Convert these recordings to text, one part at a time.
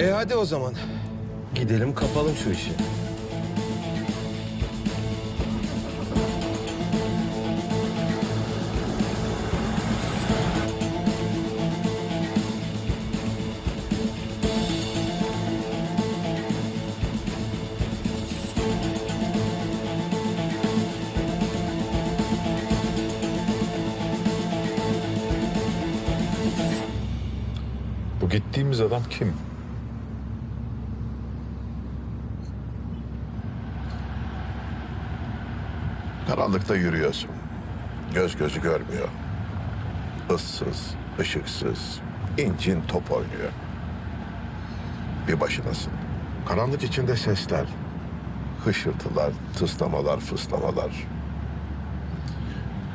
E hadi o zaman. Gidelim kapalım şu işi. Bu gittiğimiz adam kim? Karanlıkta yürüyorsun. Göz gözü görmüyor. Issız, ışıksız, incin top oynuyor. Bir başınasın. Karanlık içinde sesler. Hışırtılar, tıslamalar, fıslamalar.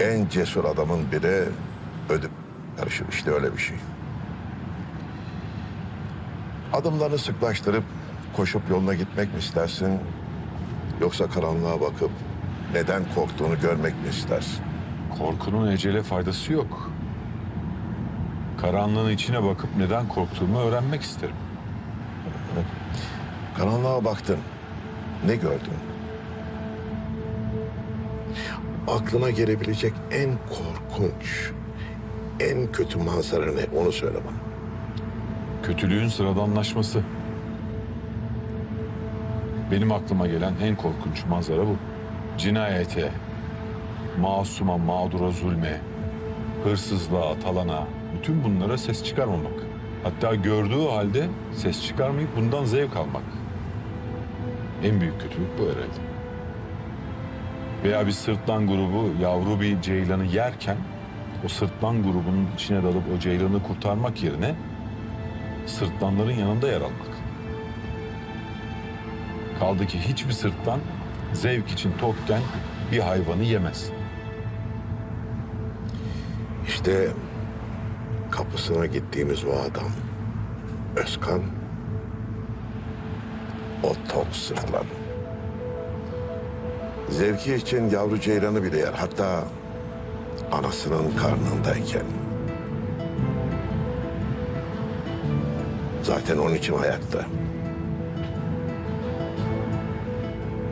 En cesur adamın biri ödüm karışır işte öyle bir şey. Adımlarını sıklaştırıp koşup yoluna gitmek mi istersin? Yoksa karanlığa bakıp neden korktuğunu görmek mi istersin? Korkunun ecele faydası yok. Karanlığın içine bakıp neden korktuğumu öğrenmek isterim. Karanlığa baktın. Ne gördün? Aklına gelebilecek en korkunç, en kötü manzara ne? Onu söyle bana. Kötülüğün sıradanlaşması. Benim aklıma gelen en korkunç manzara bu. Cinayete, masuma, mağdura zulme, hırsızlığa, talana, bütün bunlara ses çıkarmamak. Hatta gördüğü halde ses çıkarmayıp bundan zevk almak. En büyük kötülük bu herhalde. Veya bir sırtlan grubu yavru bir ceylanı yerken o sırtlan grubunun içine dalıp o ceylanı kurtarmak yerine sırtlanların yanında yer almak. Kaldı ki hiçbir sırtlan zevk için tokken bir hayvanı yemez. İşte kapısına gittiğimiz o adam, Özkan, o tok sırtlan. Zevki için yavru ceylanı bile yer. Hatta anasının karnındayken. Zaten onun için hayatta.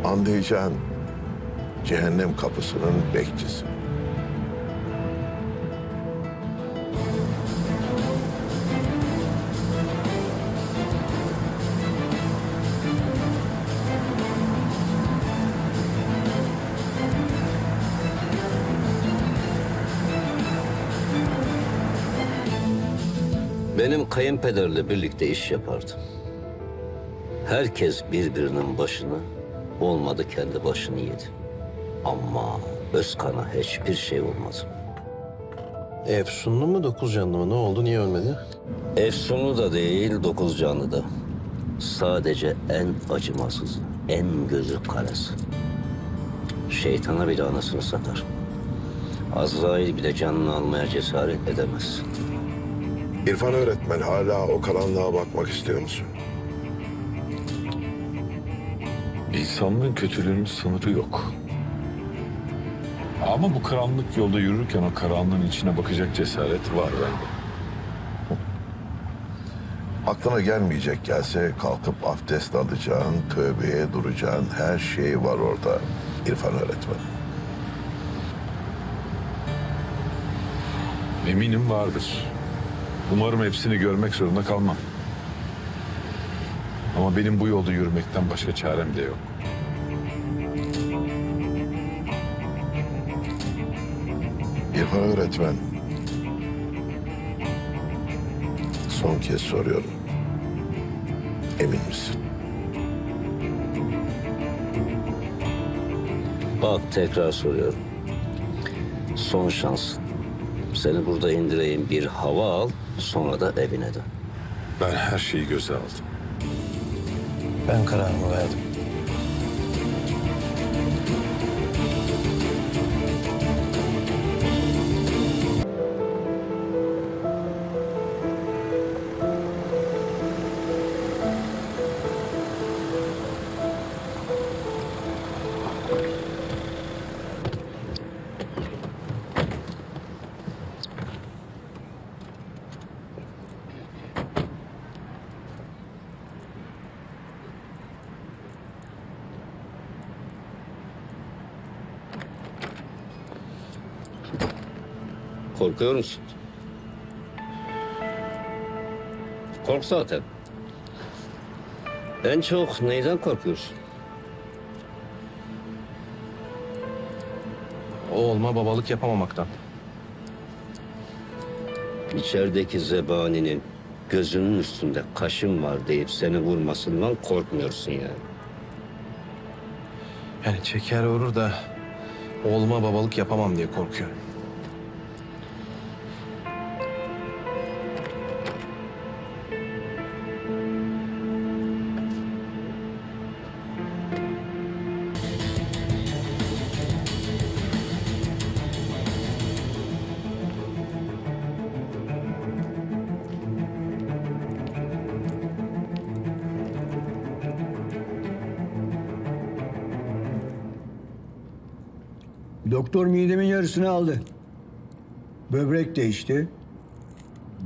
Anlayacağın cehennem kapısının bekçisi. Benim kayınpederle birlikte iş yapardım. Herkes birbirinin başını, olmadı kendi başını yedi. Ama Özkan'a hiçbir şey olmadı. Efsunlu mu dokuz canlı mı ne oldu niye ölmedi? Efsunlu da değil, dokuz canlı da. Sadece en acımasız, en gözü karası. Şeytana bile anasını satar. Azrail bile canını almaya cesaret edemez. İrfan öğretmen hala o karanlığa bakmak istiyor musun? İnsanlığın kötülüğünün sınırı yok. Ama bu karanlık yolda yürürken o karanlığın içine bakacak cesaret var bende. Aklına gelmeyecek gelse kalkıp abdest alacağın, tövbeye duracağın her şey var orada İrfan öğretmen. Eminim vardır. Umarım hepsini görmek zorunda kalmam. Ama benim bu yolda yürümekten başka çarem de yok. İrfan öğretmen. Son kez soruyorum. Emin misin? Bak tekrar soruyorum. Son şans. Seni burada indireyim bir hava al sonra da evine dön. Ben her şeyi göze aldım. Ben kararımı verdim. Korkuyor musun? Kork zaten. En çok neyden korkuyorsun? Olma babalık yapamamaktan. İçerideki zebaninin gözünün üstünde kaşın var deyip seni vurmasından korkmuyorsun yani. Yani çeker vurur da oğluma babalık yapamam diye korkuyorum. Doktor midemin yarısını aldı. Böbrek değişti.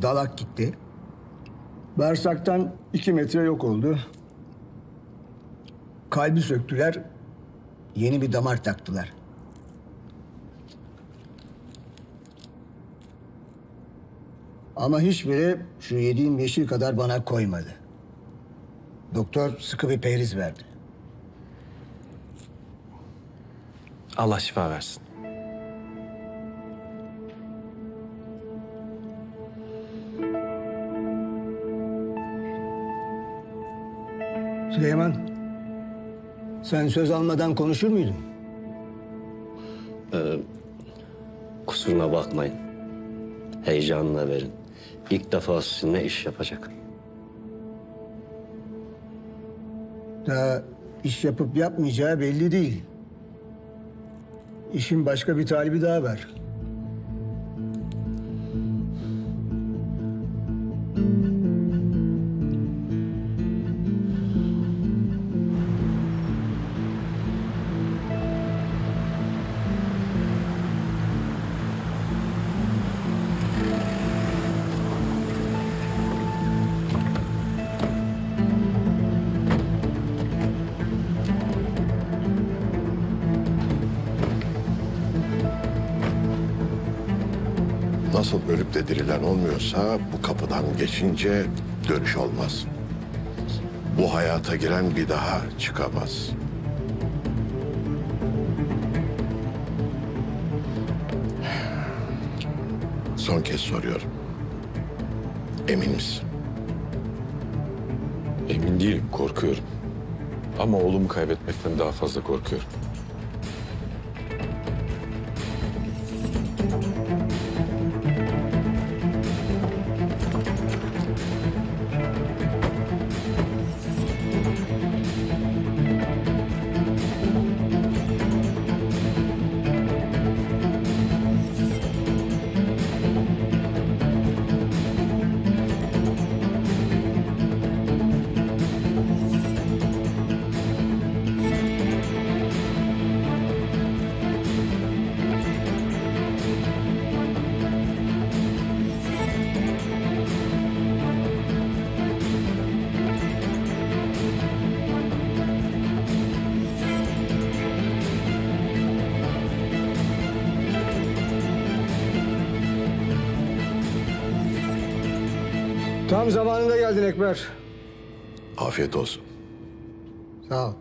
Dalak gitti. Bağırsaktan iki metre yok oldu. Kalbi söktüler. Yeni bir damar taktılar. Ama hiçbiri şu yediğim yeşil kadar bana koymadı. Doktor sıkı bir periz verdi. Allah şifa versin. Süleyman, sen söz almadan konuşur muydun? Kusuruna bakmayın. Heyecanla verin. İlk defa sizinle iş yapacak. Daha iş yapıp yapmayacağı belli değil. İşin başka bir talibi daha var. Nasıl ölüp de dirilen olmuyorsa bu kapıdan geçince dönüş olmaz. Bu hayata giren bir daha çıkamaz. Son kez soruyorum. Emin misin? Emin değilim, korkuyorum. Ama oğlumu kaybetmekten daha fazla korkuyorum. Tam zamanında geldin Ekber. Afiyet olsun. Sağ ol.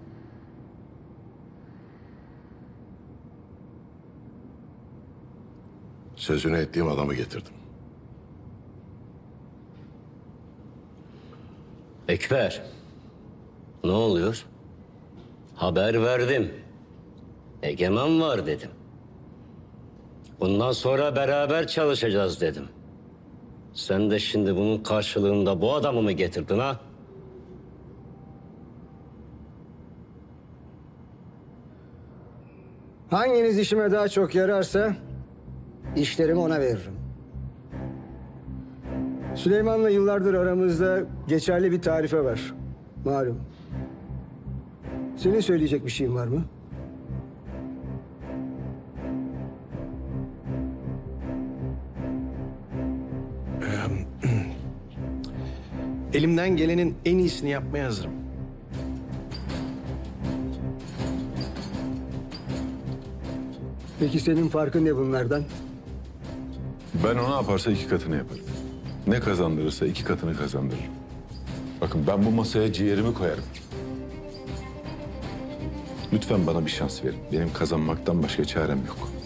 Sözünü ettiğim adamı getirdim. Ekber. Ne oluyor? Haber verdim. Egemen var dedim. Bundan sonra beraber çalışacağız dedim. Sen de şimdi bunun karşılığında bu adamı mı getirdin ha? Hanginiz işime daha çok yararsa işlerimi ona veririm. Süleyman'la yıllardır aramızda geçerli bir tarife var. Malum. Senin söyleyecek bir şeyin var mı? Elimden gelenin en iyisini yapmaya hazırım. Peki senin farkın ne bunlardan? Ben o ne yaparsa iki katını yaparım. Ne kazandırırsa iki katını kazandırırım. Bakın ben bu masaya ciğerimi koyarım. Lütfen bana bir şans verin. Benim kazanmaktan başka çarem yok.